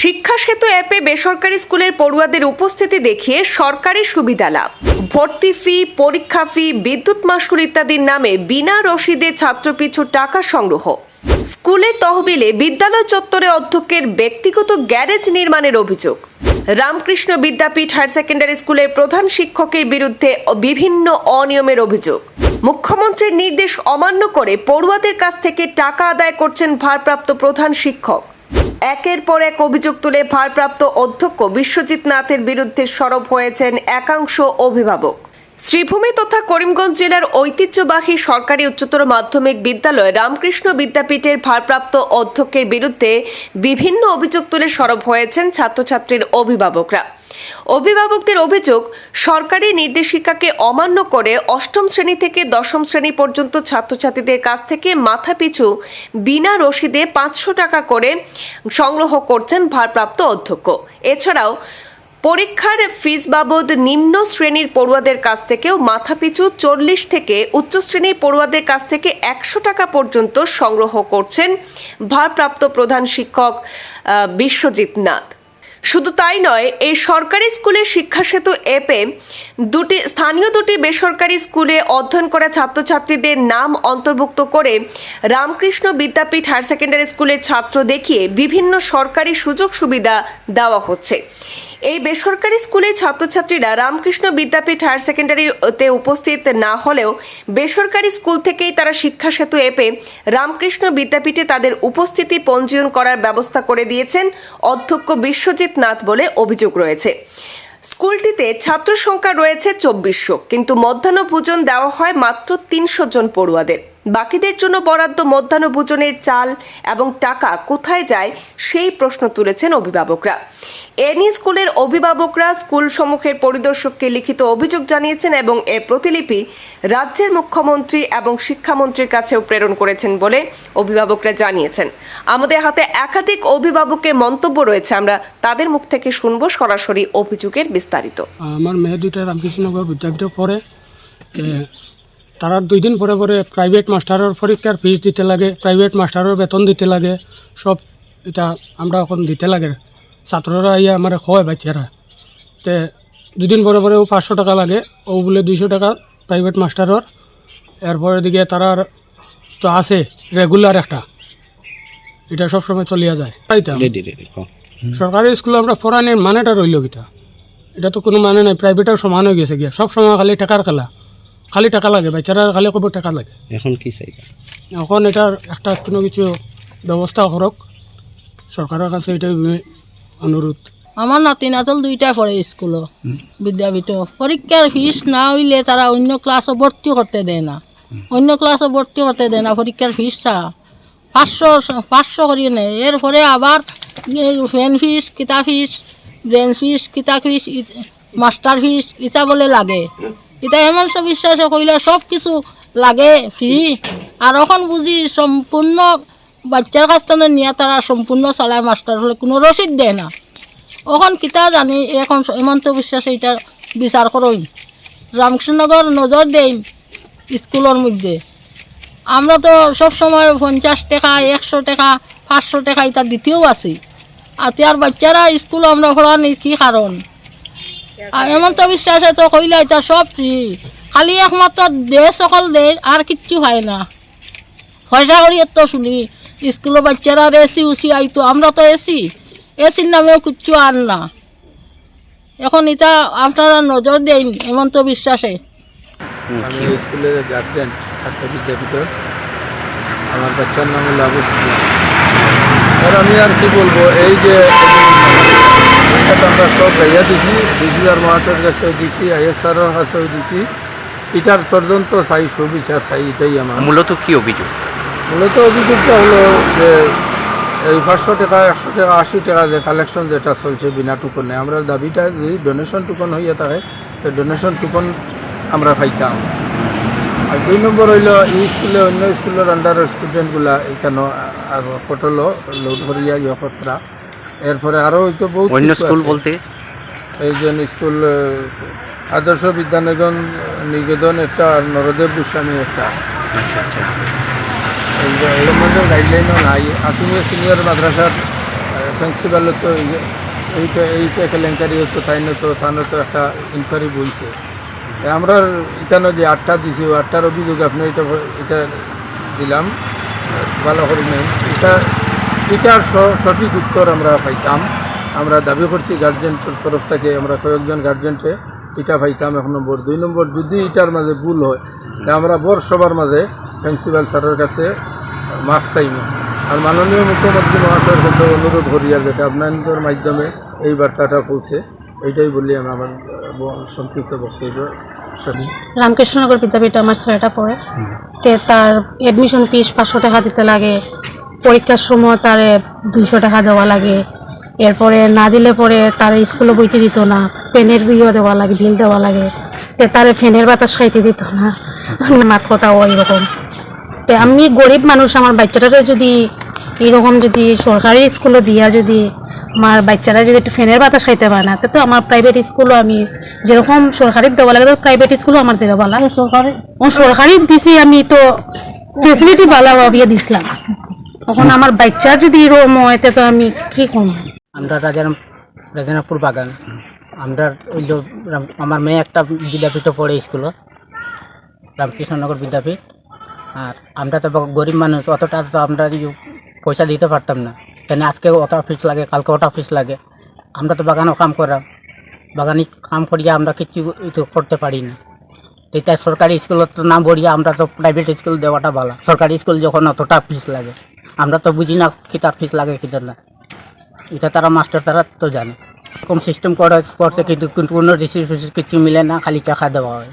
শিক্ষা সেতু অ্যাপে বেসরকারি স্কুলের পড়ুয়াদের উপস্থিতি দেখিয়ে সরকারি সুবিধা লাভ। ভর্তি ফি, পরীক্ষা ফি, বিদ্যুৎ মাসুল ইত্যাদির নামে বিনা রসিদে ছাত্রপিছু টাকা সংগ্রহ। স্কুলের তহবিলে বিদ্যালয় চত্বরে অধ্যক্ষের ব্যক্তিগত গ্যারেজ নির্মাণের অভিযোগ। রামকৃষ্ণ বিদ্যাপীঠ হায়ার সেকেন্ডারি স্কুলের প্রধান শিক্ষকের বিরুদ্ধে বিভিন্ন অনিয়মের অভিযোগ। মুখ্যমন্ত্রীর নির্দেশ অমান্য করে পড়ুয়াদের কাছ থেকে টাকা আদায় করছেন ভারপ্রাপ্ত প্রধান শিক্ষক। একের পর এক অভিযোগ তুলে ভারপ্রাপ্ত অধ্যক্ষ বিশ্বজিৎ নাথের বিরুদ্ধে সরব হয়েছেন একাংশ অভিভাবক। শ্রীভূমি তথা করিমগঞ্জ জেলার ঐতিহ্যবাহী সরকারি উচ্চতর মাধ্যমিক বিদ্যালয় রামকৃষ্ণ বিদ্যাপীঠের ভারপ্রাপ্ত অধ্যক্ষের বিরুদ্ধে বিভিন্ন অভিযোগ তুলে সরব হয়েছেন ছাত্রছাত্রীর অভিভাবকরা। অভিভাবকদের অভিযোগ, সরকারি নির্দেশিকাকে অমান্য করে অষ্টম শ্রেণি থেকে দশম শ্রেণি পর্যন্ত ছাত্রছাত্রীদের কাছ থেকে মাথাপিছু বিনা রসিদে পাঁচশো টাকা করে সংগ্রহ করছেন ভারপ্রাপ্ত অধ্যক্ষ। এছাড়াও পরীক্ষার ফিস বাবদ নিম্ন শ্রেণির পড়ুয়াদের কাছ থেকেও মাথাপিছু চল্লিশ থেকে উচ্চ শ্রেণির পড়ুয়াদের কাছ থেকে একশো টাকা পর্যন্ত সংগ্রহ করছেন ভারপ্রাপ্ত প্রধান শিক্ষক বিশ্বজিৎ নাথ। শুধু তাই নয়, এই সরকারি স্কুলের শিক্ষা সেতু অ্যাপে দুটি, স্থানীয় দুটি বেসরকারি স্কুলে অধ্যয়ন করা ছাত্রছাত্রীদের নাম অন্তর্ভুক্ত করে রামকৃষ্ণ বিদ্যাপীঠ হায়ার সেকেন্ডারি স্কুলের ছাত্র দেখিয়ে বিভিন্ন সরকারি সুযোগ সুবিধা দেওয়া হচ্ছে। এই বেসরকারি স্কুলের ছাত্রছাত্রীরা রামকৃষ্ণ বিদ্যাপীঠ হায়ার সেকেন্ডারিতে উপস্থিত না হলেও বেসরকারি স্কুল থেকেই তারা শিক্ষা সেতু অ্যাপে রামকৃষ্ণ বিদ্যাপীঠে তাদের উপস্থিতি পঞ্জীয়ন করার ব্যবস্থা করে দিয়েছেন অধ্যক্ষ বিশ্বজিৎ নাথ বলে অভিযোগ রয়েছে। স্কুলটিতে ছাত্র সংখ্যা রয়েছে চব্বিশশো, কিন্তু মধ্যাহ্ন ভোজন দেওয়া হয় মাত্র তিনশো জন পড়ুয়াদের। বাকিদের জন্য বরাদ্দ মধ্যাহ্ন ভোজনের চাল এবং টাকা কোথায় যায় সেই প্রশ্ন তুলেছেন অভিভাবকরা। এনি স্কুলের অভিভাবকরা স্কুল সমূহের পরিদর্শককে লিখিত অভিযোগ জানিয়েছেন এবং এর প্রতিলিপি রাজ্যের মুখ্যমন্ত্রী এবং শিক্ষামন্ত্রীর কাছেও প্রেরণ করেছেন বলে অভিভাবকরা জানিয়েছেন। আমাদের হাতে একাধিক অভিভাবকের মন্তব্য রয়েছে, আমরা তাদের মুখ থেকে শুনব সরাসরি অভিযোগের বিস্তারিত। আমার মেয়ে রামকৃষ্ণনগর বিদ্যাপীঠে পড়ে। তারা দুই দিন পরে পরে প্রাইভেট মাস্টারের পরীক্ষার ফিস দিতে লাগে প্রাইভেট মাস্টারের বেতন দিতে লাগে সব এটা আমরা এখন দিতে লাগে। ছাত্ররা ইয়ে আমার হয় বাচ্চারা তে দুদিন পরে পরে ও পাঁচশো টাকা লাগে ও বলে দুইশো টাকা প্রাইভেট মাস্টারের এরপরে দিকে তারার তো আছে রেগুলার একটা। এটা সবসময় চলিয়া যায়। তাইতাম সরকারি স্কুলে আমরা পড়ানোর মানেটা রইল কিতা? এটা তো কোনো মানে নাই প্রাইভেটের সমান হয়ে গেছে গিয়া। সব সময় খালি টাকার খেলা। খালি টাকা লাগে বাচ্চারা খালি কবে টাকা লাগে। এখন কি চাই? এখন এটার একটা কোনো কিছু ব্যবস্থা করক সরকারের কাছে এটা অনুরোধ। আমার নাতি নাতল দুইটাই পড়ে স্কুলও বিদ্যাপীঠ। পরীক্ষার ফিস না হইলে তারা অন্য ক্লাসে ভর্তি করতে দেয় না। অন্য ক্লাসে ভর্তি করতে দেয় না পরীক্ষার ফিস ছাড়া। পাঁচশো পাঁচশো করিয়ে নেয় এরপরে আবার ফ্যান ফিস কিতা ফিস ব্রেঞ্চ ফিস কিতা ফিস মাস্টার ফিস ইটা বলে লাগে। এটা এমন সব বিশ্বাসে কইলে সব কিছু লাগে ফ্রি। আর এখন বুঝি সম্পূর্ণ বাচ্চার কাছ নিয়ে তারা সম্পূর্ণ চালায় মাস্টার হলে কোনো রসিদ দেয় না। এখন কিতা জানি, এখন হেমন্ত বিশ্বাস এইটা বিচার করইন রামকৃষ্ণনগর নজর দেই স্কুলের মধ্যে। আমরা তো সব সময় পঞ্চাশ টাকা, একশো টাকা, পাঁচশো টাকা এটা দিতেও আছি। আর তার বাচ্চারা স্কুল আমরা পড়ানির কি কারণ? আর হেমন্ত বিশ্বাসে তো কইলে এটা সব ফ্রি খালি একমাত্র দে সকল দে আর কিচ্ছু হয় না। পয়সা করি তো শুনি স্কুলের বাচ্চারা এসি উসি আইতো আমরা তো এসি। এসির নামেও কিচ্ছু আর না। এখন এটা আপনারা নজর দেন হেমন্ত বিশ্বাসে। আমি স্কুলের গার্জেন ছাত্র বিদ্যাপীঠের আমার বাচ্চার নাম হলো আবু সুফিয়ান। আর আমি আর কি বলব এই যে এটা আমরা সব গাইয়া দিছি ডিজিআর মহাশয়ের কাছেও দিছি আইএসআরের কাছেও দিছি। এটার তদন্ত চাই সুবিচার চাই এটাই আমার মূলত কি অভিযোগ? মূলত অভিযোগটা হলো যে এই পাঁচশো টাকা একশো টাকা আশি টাকা যে কালেকশন যেটা চলছে বিনা টুকনে আমরা দাবিটা যদি ডোনেশন টুকন হইয়া থাকে তো ডোনেশন টুকন আমরা পাইতাম। আর দুই নম্বর হইল এই স্কুলে অন্য স্কুলের আন্ডারের স্টুডেন্টগুলা এখানে আর পটলো লোড করিয়া ইয়ে এরপরে আরও হয়তো বহুত অন্য স্কুল। বলতে? এই যে স্কুল আদর্শ বিদ্যানিকেতন নিকেতন একটা আর নরদেব গোস্বামী একটা। আচ্ছা আচ্ছা। এই সম্বন্ধে গাইডলাইনও নাই। আসামিয়া সিনিয়র মাদ্রাসার প্রিন্সিপাল তো এইটা এইটা কেলেঙ্কারি হচ্ছে তাই না তো তাহলে তো একটা ইনকোয়ারি বইছে। আমরা এখানে যে আটটা দিছি আটটার অভিযোগ আপনি এটা এটা দিলাম। ভালো করে নেই এটা এটার স- সঠিক উত্তর আমরা পাইতাম। আমরা দাবি করছি গার্জেন্টের তরফ থেকে আমরা কয়েকজন গার্জেন্টে এটা পাইতাম এক নম্বর। দুই নম্বর যদি এটার মাঝে ভুল হয় তা আমরা বর সবার মাঝে প্রিন্সিপাল স্যারের কাছে মাফ চাইব। আর মাননীয় মুখ্যমন্ত্রী মহাশয়ের কাছে অনুরোধ করি আর যেটা আপনাদের মাধ্যমে এই বার্তাটা পৌঁছে। এইটাই বলি আমি আমার সংক্ষিপ্ত বক্তব্য। রামকৃষ্ণনগর বিদ্যাপীঠে আমার ছেলেটা পড়ে। তে তার এডমিশন ফিস পাঁচশো টাকা দিতে লাগে। পরীক্ষার সময় তার দুইশো টাকা দেওয়া লাগে। এরপরে না দিলে পরে তার স্কুলে বইতে দিত না। পেনের বিও দেওয়া লাগে বিল দেওয়া লাগে। তে তার ফ্যানের বাতাস খাইতে দিত না। মাত কথাও এরকম তে আমি গরিব মানুষ আমার বাচ্চাটারে যদি এরকম যদি সরকারি স্কুলে দিয়া যদি আমার বাচ্চারা যদি একটু ফ্যানের বাতাস খাইতে পারে না তো আমার প্রাইভেট স্কুলও আমি যেরকম সরকারি দেওয়া লাগে তো প্রাইভেট স্কুলও আমার দেওয়া ভালো সরকারি? ও সরকারি দিছি আমি তো ফেসিলিটি ভালো ভাবিয়ে দিছিলাম। তখন আমার বাচ্চা যদি এরকম হয় তে তো আমি কি করব? আমরা রাজার রাজানাপুর বাগান। আমরা ওই যে আমার মেয়ে একটা বিদ্যাপীঠে পড়ে স্কুলে রামকৃষ্ণনগর বিদ্যাপীঠ। আর আমরা তো গরিব মানুষ অতটা তো আমরা ইয়ে পয়সা দিতে পারতাম না। কেন আজকে ওটা অফিস লাগে কালকে ওটা অফিস লাগে। আমরা তো বাগানও কাম করা। বাগানে কাম করিয়া আমরা কিছু তো করতে পারি না। তো তাই সরকারি স্কুলের তো না পড়িয়া আমরা তো প্রাইভেট স্কুল দেওয়াটা ভালো। সরকারি স্কুল যখন অতটা ফিস লাগে। আমরা তো বুঝি না কিতাব ফিস লাগে কিতার না। এটা তারা মাস্টার তারা তো জানে। কম সিস্টেম করা করতে কিন্তু কোনো রিসিভ কিছু মিলে না, খালি টাকা দেওয়া হয়।